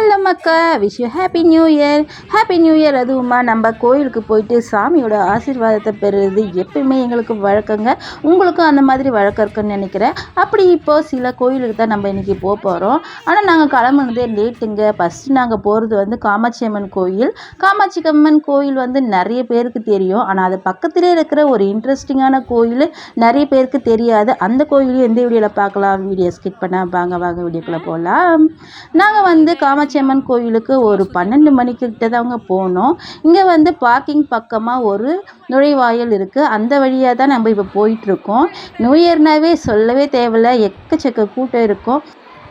Hello Mecca wish you happy new year happy new year அதுவுமா நம்ம கோயிலுக்கு போயிட்டு சாமியோட ஆசீர்வாதத்தை பெறுறது எப்பயுமே எங்களுக்கு வழக்கங்க. உங்களுக்கும் அந்த மாதிரி வழக்கம் இருக்குன்னு நினைக்கிறேன். அப்படி இப்போ சில கோயிலுக்கு தான் நம்ம இன்றைக்கி போக போகிறோம் ஆனால் நாங்கள் கிளம்புனதே லேட்டுங்க. ஃபஸ்ட்டு நாங்கள் போகிறது வந்து காமாட்சி அம்மன் கோயில். காமாட்சி அம்மன் கோயில் வந்து நிறைய பேருக்கு தெரியும். ஆனால் அது பக்கத்திலே இருக்கிற ஒரு இன்ட்ரெஸ்டிங்கான கோயில் நிறைய பேருக்கு தெரியாது. அந்த கோயிலையும் எந்த வீடியோவில் பார்க்கலாம். வீடியோ ஸ்கிப் பண்ண வாங்க வாங்க வீடியோக்குள்ளே போகலாம் நாங்கள் வந்து காமாட்சி அம்மன் கோயிலுக்கு ஒரு பன்னெண்டு மணிக்கிட்ட தாங்க போனோம். இங்கே வந்து பார்க்கிங் பக்கமாக ஒரு நுழைவாயில் இருக்குது அந்த வழியாக தான் நம்ம இப்போ போயிட்டுருக்கோம் நியூ இயர்னாவே சொல்லவே தேவையில்ல. எக்கச்சக்க கூட்டம் இருக்கும்.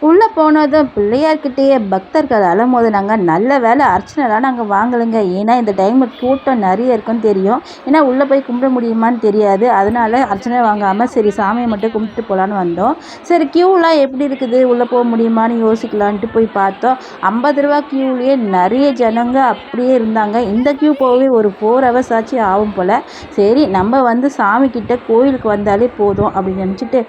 உள்ளே போனதும் பிள்ளையார்கிட்டேயே பக்தர்கள் அலமோதுனாங்க நல்ல வேலை அர்ச்சனைலாம் நாங்கள் வாங்கலைங்க. ஏன்னா இந்த டைமில் கூட்டம் நிறைய இருக்குன்னு தெரியும். ஏன்னா உள்ளே போய் கும்பிட முடியுமான்னு தெரியாது. அதனால அர்ச்சனை வாங்காமல் சரி சாமியை மட்டும் கும்பிட்டு போகலான்னு வந்தோம். சரி க்யூலாம் எப்படி இருக்குது? உள்ளே போக முடியுமான்னு யோசிக்கலான்ட்டு போய் பார்த்தோம். ஐம்பது ரூபா க்யூலேயே நிறைய ஜனங்க அப்படியே இருந்தாங்க. இந்த க்யூ போகவே ஒரு ஃபோர் ஹவர்ஸ் ஆச்சு ஆகும் போல். சரி நம்ம வந்து சாமிக்கிட்ட கோயிலுக்கு வந்தாலே போதும் அப்படின்னு நினச்சிட்டு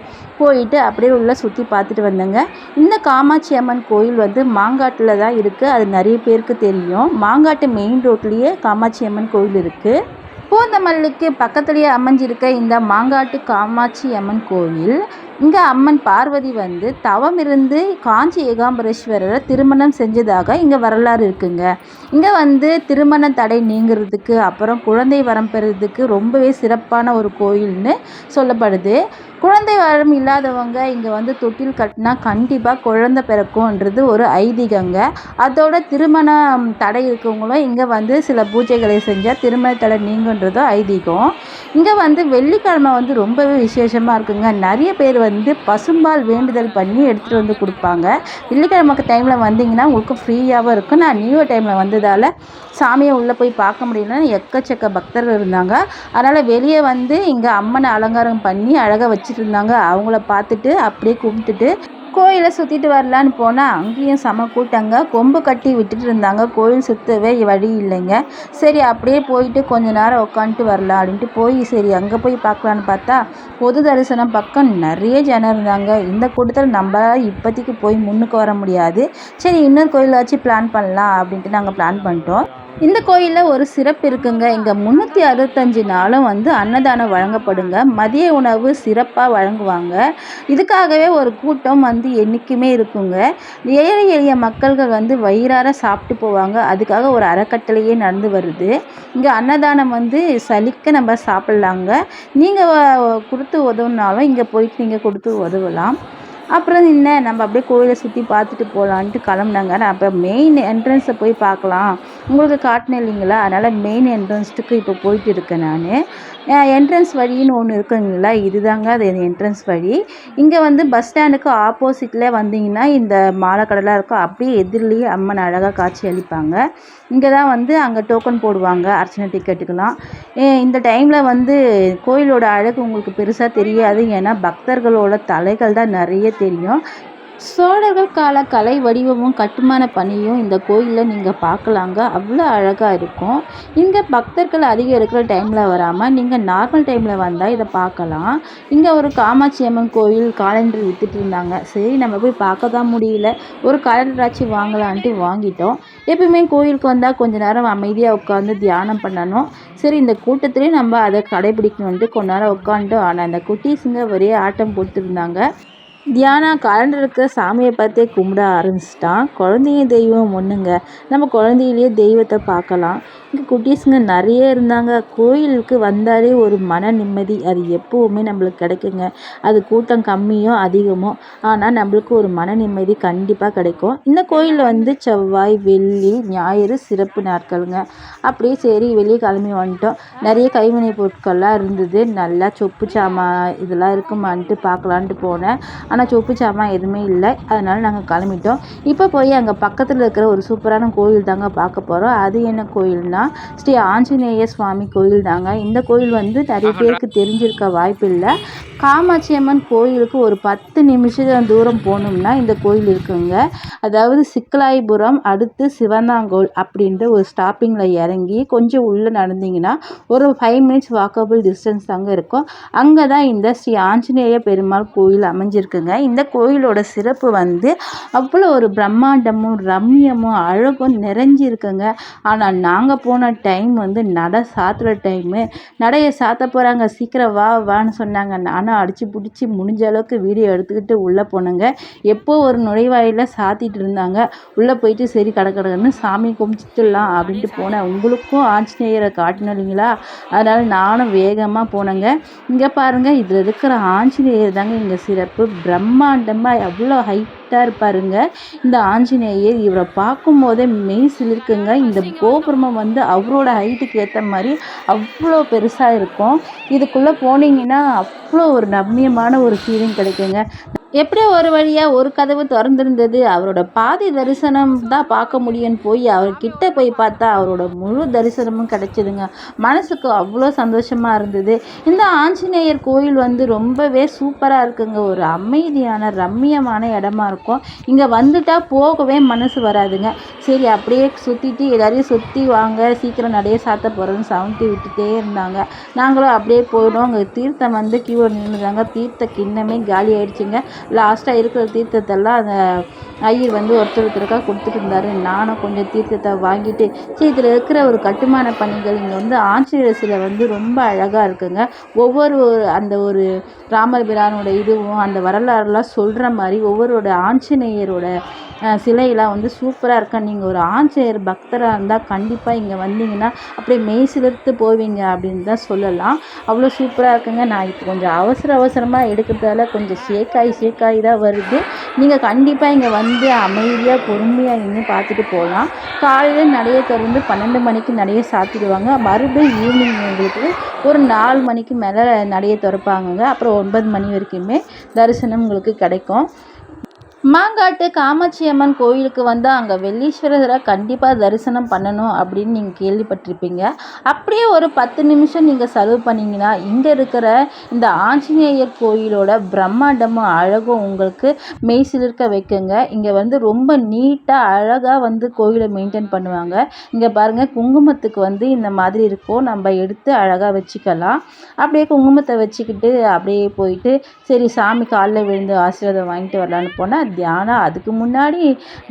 போயிட்டு அப்படியே உள்ளே சுற்றி பார்த்துட்டு வந்தேங்க. இந்த காமாட்சி அம்மன் கோயில் வந்து மாங்காட்டில் தான் இருக்குது அது நிறைய பேருக்கு தெரியும். மாங்காட்டு மெயின் ரோட்லேயே காமாட்சி அம்மன் கோயில் இருக்குது பூந்தமல்லிக்கு பக்கத்துலேயே அமைஞ்சிருக்க இந்த மாங்காட்டு காமாட்சி அம்மன் கோயில் இங்கே அம்மன் பார்வதி வந்து தவம் இருந்து காஞ்சி ஏகாம்பரேஸ்வரரை திருமணம் செஞ்சதாக இங்கே வரலாறு இருக்குங்க. இங்கே வந்து திருமண தடை நீங்கிறதுக்கு அப்புறம் குழந்தை வரம் பெறுறதுக்கு ரொம்பவே சிறப்பான ஒரு கோயில்னு சொல்லப்படுது. குழந்தை வரம் இல்லாதவங்க இங்கே வந்து தொட்டில் கட்டினா கண்டிப்பாக குழந்தை பிறக்கும்ன்றது ஒரு ஐதீகங்க. அதோட திருமணம் தடை இருக்கவங்களும் இங்கே வந்து சில பூஜைகளை செஞ்சால் திருமண தடை நீங்குன்றதும் ஐதீகம். இங்கே வந்து வெள்ளிக்கிழமை வந்து ரொம்பவே விசேஷமாக இருக்குங்க. நிறைய பேர் வந்து வந்து பசும்பால் வேண்டுதல் பண்ணி எடுத்துகிட்டு வந்து கொடுப்பாங்க. வெள்ளிக்கிழமைக்கு டைமில் வந்தீங்கன்னா உங்களுக்கு ஃப்ரீயாகவும் இருக்கும். நான் நியூ டைமில் வந்ததால் சாமியை உள்ளே போய் பார்க்க முடியலன்னு எக்கச்சக்க பக்தர்கள் இருந்தாங்க. அதனால் வெளியே வந்து இங்கே அம்மனை அலங்காரம் பண்ணி அழகாக வச்சுட்டு இருந்தாங்க. அவங்கள பார்த்துட்டு அப்படியே கும்பிட்டுட்டு கோயிலை சுற்றிட்டு வரலான்னு போனால் அங்கேயும் செம கூட்டங்க. கொம்பு கட்டி விட்டுட்டு இருந்தாங்க. கோயில் சுற்றவே வழி இல்லைங்க. சரி அப்படியே போயிட்டு கொஞ்ச நேரம் உட்காந்துட்டு வரலாம் அப்படின்ட்டு போய் சரி அங்கே போய் பார்க்கலான்னு பார்த்தா பொது தரிசனம் பக்கம் நிறைய ஜனம் இருந்தாங்க. இந்த கூட்டத்தில் நம்மளால் இப்போதைக்கு போய் முன்னுக்கு வர முடியாது. சரி இன்னொரு கோயிலாச்சும் பிளான் பண்ணலாம் அப்படின்ட்டு நாங்கள் பிளான் பண்ணிட்டோம். இந்த கோயிலில் ஒரு சிறப்பு இருக்குங்க. இங்கே முந்நூற்றி அறுபத்தஞ்சு நாளும் வந்து அன்னதானம் வழங்கப்படுங்க. மதிய உணவு சிறப்பாக வழங்குவாங்க. இதுக்காகவே ஒரு கூட்டம் வந்து என்றைக்குமே இருக்குங்க. ஏழை எளிய மக்கள்கள் வந்து வயிறார சாப்பிட்டு போவாங்க. அதுக்காக ஒரு அறக்கட்டளையே நடந்து வருது. இங்கே அன்னதானம் வந்து சலிக்க நம்ம சாப்பிட்லாங்க. நீங்கள் கொடுத்து உதவுனாலும் இங்கே போயிட்டு நீங்கள் கொடுத்து உதவலாம். அப்புறம் என்ன? நம்ம அப்படியே கோயிலை சுற்றி பார்த்துட்டு போகலான்ட்டு கிளம்புனாங்க. நான் அப்போ மெயின் என்ட்ரன்ஸை போய் பார்க்கலாம். உங்களுக்கு காட்டினேன் இல்லைங்களா? அதனால் மெயின் என்ட்ரன்ஸுக்கு இப்போ போயிட்டு இருக்கேன் நான். என்ட்ரன்ஸ் வழின்னு ஒன்று இருக்குங்களா? இதுதாங்க அது என்ட்ரன்ஸ் வழி. இங்கே வந்து பஸ் ஸ்டாண்டுக்கு ஆப்போசிட்டில் வந்தீங்கன்னா இந்த மாலை கடலாக இருக்கும். அப்படியே எதிரிலேயே அம்மன் அழகாக காட்சி அளிப்பாங்க. இங்கே தான் வந்து அங்கே டோக்கன் போடுவாங்க அர்ச்சனை டிக்கெட்டுக்கெலாம் இந்த டைமில் வந்து கோயிலோட அழகு உங்களுக்கு பெருசாக தெரியாது. ஏன்னா பக்தர்களோட தலைகள் தான் நிறைய தெரியும். சோழர்கள் கால கலை வடிவமும் கட்டுமான பணியும் இந்த கோயிலில் நீங்கள் பார்க்கலாங்க அவ்வளோ அழகாக இருக்கும். இங்கே பக்தர்கள் அதிகம் இருக்கிற டைமில் வராமல் நீங்கள் நார்மல் டைமில் வந்தால் இதை பார்க்கலாம் இங்கே ஒரு காமாட்சி அம்மன் கோயில் காலண்டர் விற்றுட்டு இருந்தாங்க. சரி நம்ம போய் பார்க்க தான் முடியல. ஒரு காலண்டராச்சு வாங்கலான்ட்டு வாங்கிட்டோம். எப்பயுமே கோயிலுக்கு வந்தால் கொஞ்ச நேரம் அமைதியாக உட்காந்து தியானம் பண்ணணும். சரி இந்த கூட்டத்துலேயும் நம்ம அதை கடைபிடிக்கணுன்ட்டு கொஞ்ச நேரம் உட்காந்துட்டோம் ஆனால் அந்த குட்டீஸுங்க ஒரே ஆட்டம் போட்டுருந்தாங்க தியானா காலண்டருக்கு சாமியை பார்த்தே கும்பிட ஆரம்பிச்சிட்டான். குழந்தைங்க தெய்வம் ஒன்றுங்க நம்ம குழந்தையிலேயே தெய்வத்தை பார்க்கலாம். இங்கே குட்டீஸுங்க நிறைய இருந்தாங்க. கோயிலுக்கு வந்தாலே ஒரு மன நிம்மதி. அது எப்போவுமே நம்மளுக்கு கிடைக்குங்க. அது கூட்டம் கம்மியோ அதிகமோ ஆனால் நம்மளுக்கு ஒரு மன நிம்மதி கண்டிப்பாக கிடைக்கும். இந்த கோயிலில் வந்து செவ்வாய் வெள்ளி ஞாயிறு சிறப்பு நாட்களுங்க. அப்படியே சரி வெளியே கிளம்பி வந்துட்டோம். நிறைய கைவினை பொருட்கள்லாம் இருந்தது. நல்லா சொப்பு சாமான் இதெல்லாம் இருக்குமான்ட்டு பார்க்கலான்ட்டு போனேன். ஆனால் சொப்பு சாமான் எதுவுமே இல்லை. அதனால் நாங்கள் கிளம்பிட்டோம். இப்போ போய் அங்கே பக்கத்தில் இருக்கிற ஒரு சூப்பரான கோயில் தாங்க பார்க்க போகிறோம் அது என்ன கோயில்னா ஸ்ரீ ஆஞ்சநேய சுவாமி கோயில் தாங்க. இந்த கோயில் வந்து நிறைய பேருக்கு தெரிஞ்சிருக்க வாய்ப்பு இல்லை. காமாட்சி அம்மன் கோயிலுக்கு ஒரு பத்து நிமிஷம் தூரம் போகணும்னா இந்த கோயில் இருக்குங்க. அதாவது சிக்கலாயிபுரம் அடுத்து சிவந்தாங்கோல் அப்படின்ற ஒரு ஸ்டாப்பிங்கில் இறங்கி கொஞ்சம் உள்ளே நடந்தீங்கன்னா ஒரு ஃபைவ் மினிட்ஸ் வாக்கபிள் டிஸ்டன்ஸ் தாங்க இருக்கும். அங்கே தான் இந்த ஸ்ரீ ஆஞ்சநேய பெருமாள் கோயில் அமைஞ்சிருக்குங்க. இந்த கோயிலோட சிறப்பு வந்து அவ்வளோ ஒரு பிரம்மாண்டமும் ரம்யமும் அழகும் நிறைஞ்சிருக்குங்க. ஆனால் நாங்கள் போன டைம் வந்து நடை சாத்துகிற டைமு நடையை சாத்த போகிறாங்க சீக்கிரம் வா வான்னு சொன்னாங்க. நானும் அடித்து பிடிச்சி முடிஞ்ச அளவுக்கு வீடியோ எடுத்துக்கிட்டு உள்ளே போனேங்க. எப்போ ஒரு நுழைவாயில சாத்திட்டு இருந்தாங்க. உள்ளே போயிட்டு சரி கடை சாமி கும்பிச்சிட்டுலாம் அப்படின்ட்டு போனேன். உங்களுக்கும் ஆஞ்சநேயரை காட்டணும் இல்லைங்களா? அதனால் நானும் வேகமாக போனேங்க. இங்கே பாருங்கள் இதில் இருக்கிற ஆஞ்சநேயர் தாங்க இங்கே சிறப்பு. பிரம்மாண்டமாக எவ்வளோ ஹைட்டாக இருப்பாருங்க. இந்த ஆஞ்சநேயர் இவரை பார்க்கும் போதே மெய் சிலிருக்குங்க இந்த கோபுரமும் வந்து அவரோட ஹைட்டுக்கு ஏற்ற மாதிரி அவ்வளோ பெருசாக இருக்கும். இதுக்குள்ளே போனீங்கன்னா அவ்வளோ ஒரு ரம்மியமான ஒரு ஃபீலிங் கிடைக்குங்க. எப்படியோ ஒரு வழியாக ஒரு கதவு திறந்திருந்தது. அவரோட பாதி தரிசனம் தான் பார்க்க முடியும்னு போய் அவர்கிட்ட போய் பார்த்தா அவரோட முழு தரிசனமும் கிடைச்சிதுங்க. மனசுக்கு அவ்வளோ சந்தோஷமாக இருந்தது. இந்த ஆஞ்சநேயர் கோயில் வந்து ரொம்பவே சூப்பராக இருக்குங்க. ஒரு அமைதியான ரம்மியமான இடமா இருக்கும். இங்கே வந்துட்டால் போகவே மனசு வராதுங்க. சரி அப்படியே சுற்றிட்டு எல்லாரையும் சுற்றி வாங்க. சீக்கிரம் நடைய சாத்த போகிறோன்னு சவுண்டி விட்டுட்டே இருந்தாங்க. நாங்களும் அப்படியே போயிடும் அங்கே தீர்த்தம் வந்து கியூ நின்றுதாங்க தீர்த்த கிண்ணமே காலி ஆயிடுச்சுங்க. லாஸ்ட்டாக இருக்கிற தீர்த்தத்தெல்லாம் அந்த ஐயர் வந்து ஒருத்தர் ஒருத்தருக்காக கொடுத்துட்டு இருந்தார் நானும் கொஞ்சம் தீர்த்தத்தை வாங்கிட்டு சரி இதில் இருக்கிற ஒரு கட்டுமான பணிகள் இங்கே வந்து ஆஞ்சநேயர் சிலை வந்து ரொம்ப அழகாக இருக்குங்க. ஒவ்வொரு அந்த ஒரு ராமர் பிரானோட இதுவும் அந்த வரலாறுலாம் சொல்கிற மாதிரி ஒவ்வொருவோட ஆஞ்சநேயரோட சிலையெல்லாம் வந்து சூப்பராக இருக்கா? நீங்கள் ஒரு ஆஞ்சநேயர் பக்தராக இருந்தால் கண்டிப்பாக இங்கே வந்தீங்கன்னா அப்படியே மெய் சிலிர்த்து போவீங்க அப்படின்னு தான் சொல்லலாம். அவ்வளோ சூப்பராக இருக்குங்க. நான் இப்போ கொஞ்சம் அவசர அவசரமாக எடுக்கிறதால கொஞ்சம் ஷேக்காகி ஷேக்காகி தான் வருது. நீங்கள் கண்டிப்பாக இங்கே வந்து அமைதியாக பொறுமையாக நின்று பார்த்துட்டு போகலாம். காலையில் நிறைய திறந்து பன்னெண்டு மணிக்கு நடைய சாத்திடுவாங்க. மறுபடியும் ஈவினிங் எங்களுக்கு ஒரு நாலு மணிக்கு மேலே நடைய திறப்பாங்க அப்புறம் ஒன்பது மணி வரைக்குமே தரிசனம் உங்களுக்கு கிடைக்கும். மாங்காட்டு காமாட்சி அம்மன் கோயிலுக்கு வந்தால் அங்கே வெள்ளீஸ்வரரை கண்டிப்பாக தரிசனம் பண்ணணும் அப்படின்னு நீங்கள் கேள்விப்பட்டிருப்பீங்க. அப்படியே ஒரு பத்து நிமிஷம் நீங்கள் செலவு பண்ணிங்கன்னா இங்கே இருக்கிற இந்த ஆஞ்சநேயர் கோயிலோட பிரம்மாண்டமும் அழகும் உங்களுக்கு மெய்சிலிருக்க வைக்குங்க. இங்கே வந்து ரொம்ப நீட்டாக அழகாக வந்து கோயிலை மெயின்டைன் பண்ணுவாங்க. இங்கே பாருங்கள் குங்குமத்துக்கு வந்து இந்த மாதிரி இருக்கும். நம்ம எடுத்து அழகாக வச்சுக்கலாம். அப்படியே குங்குமத்தை வச்சுக்கிட்டு அப்படியே போயிட்டு சரி சாமி காலில் விழுந்து ஆசீர்வாதம் வாங்கிட்டு வரலான்னு போனால் தியானம் அதுக்கு முன்னாடி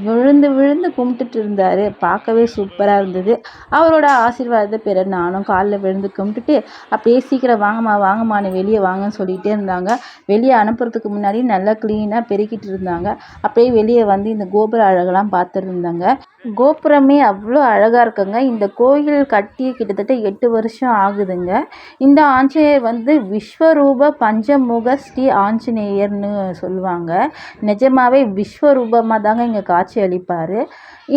விழுந்து விழுந்து கும்பிட்டுட்டு இருந்தார். பார்க்கவே சூப்பராக இருந்தது. அவரோட ஆசீர்வாதத்தை பெற நானும் காலில் விழுந்து கும்பிட்டுட்டு அப்படியே சீக்கிரம் வாங்கம்மா வாங்கம்மான்னு வெளியே வாங்கன்னு சொல்லிகிட்டே இருந்தாங்க. வெளியே அனுப்புறதுக்கு முன்னாடி நல்லா க்ளீனாக பெருக்கிட்டு இருந்தாங்க. அப்படியே வெளியே வந்து இந்த கோபுர அழகெல்லாம் பார்த்துட்டு இருந்தாங்க. கோபுரமே அவ்வளோ அழகாக இருக்குங்க. இந்த கோயில் கட்டி கிட்டத்தட்ட எட்டு வருஷம் ஆகுதுங்க. இந்த ஆஞ்சநேயர் வந்து விஸ்வரூப பஞ்சமுக ஸ்ரீ ஆஞ்சநேயர்னு சொல்லுவாங்க. நிஜமாவே விஸ்வரூபமாக தாங்க இங்கே காட்சி அளிப்பார்.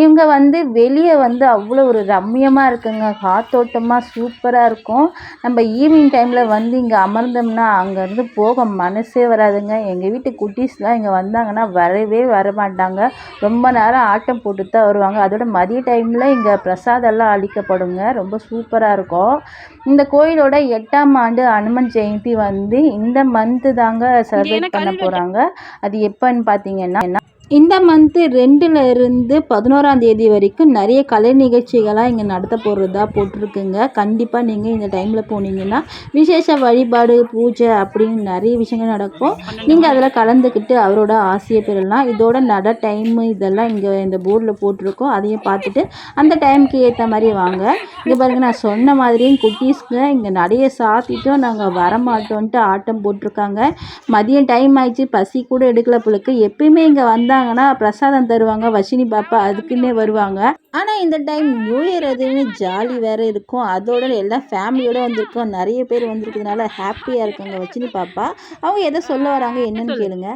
இவங்க வந்து வெளியே வந்து அவ்வளோ ஒரு ரம்மியமாக இருக்குங்க. காத்தோட்டமாக சூப்பராக இருக்கும். நம்ம ஈவினிங் டைமில் வந்து இங்கே அமர்ந்தோம்னா அங்கேருந்து போக மனசே வராதுங்க. எங்கள் வீட்டு குட்டீஸ்லாம் இங்கே வந்தாங்கன்னா வரவே வர மாட்டாங்க ரொம்ப நேரம் ஆட்டம் போட்டு தான் வருவாங்க. அதோட மதிய டைமில் இங்கே பிரசாதம்லாம் அளிக்கப்படுங்க ரொம்ப சூப்பராக இருக்கும். இந்த கோயிலோட எட்டாம் ஆண்டு அனுமன் ஜெயந்தி வந்து இந்த மந்த்து தாங்க செலிப்ரேட் பண்ண போகிறாங்க அது எப்போன்னு பார்த்தீங்கன்னா இந்த மந்த்து ரெண்டில் இருந்து பதினோராம் தேதி வரைக்கும் நிறைய கலை நிகழ்ச்சிகளாக இங்கே நடத்த போகிறதா போட்டிருக்குங்க. கண்டிப்பாக நீங்கள் இந்த டைமில் போனீங்கன்னா விசேஷ வழிபாடு பூஜை அப்படின்னு நிறைய விஷயங்கள் நடக்கும். நீங்கள் அதில் கலந்துக்கிட்டு அவரோட ஆசையை பெறலாம் இதோட நட டைமு இதெல்லாம் இங்கே இந்த போர்டில் போட்டிருக்கோம். அதையும் பார்த்துட்டு அந்த டைமுக்கு ஏற்ற மாதிரி வாங்க. இங்கே பாருங்கள் நான் சொன்ன மாதிரியும் குட்டீஸ்க்கு இங்கே நிறைய சாத்திட்டும். நாங்கள் வரமாட்டோன்ட்டு ஆட்டம் போட்டிருக்காங்க. மதியம் டைம் ஆயிடுச்சு பசி கூட எடுக்கல பிள்ளைக்கு எப்பயுமே இங்கே வந்தால் வந்தாங்கன்னா பிரசாதம் தருவாங்க வஷினி பாப்பா அதுக்குன்னே வருவாங்க. ஆனால் இந்த டைம் நியூ இயர் அதுன்னு ஜாலி வேறு இருக்கும். அதோட எல்லாம் ஃபேமிலியோடு வந்திருக்கோம். நிறைய பேர் வந்திருக்கிறதுனால ஹாப்பியாக இருக்காங்க வச்சினி பாப்பா. அவங்க எதை சொல்ல வராங்க என்னன்னு கேளுங்க.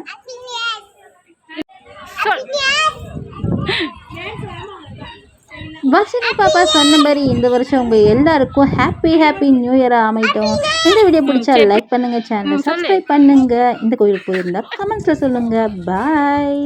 வசினி பாப்பா சொன்ன மாதிரி இந்த வருஷம் உங்கள் எல்லாருக்கும் ஹாப்பி ஹாப்பி நியூ இயராக அமையட்டும். இந்த வீடியோ பிடிச்சா லைக் பண்ணுங்கள் சேனல் சப்ஸ்கிரைப் பண்ணுங்கள் இந்த கோயிலுக்கு போயிருந்தா கமெண்ட்ஸில் சொல்லுங்கள் பாய்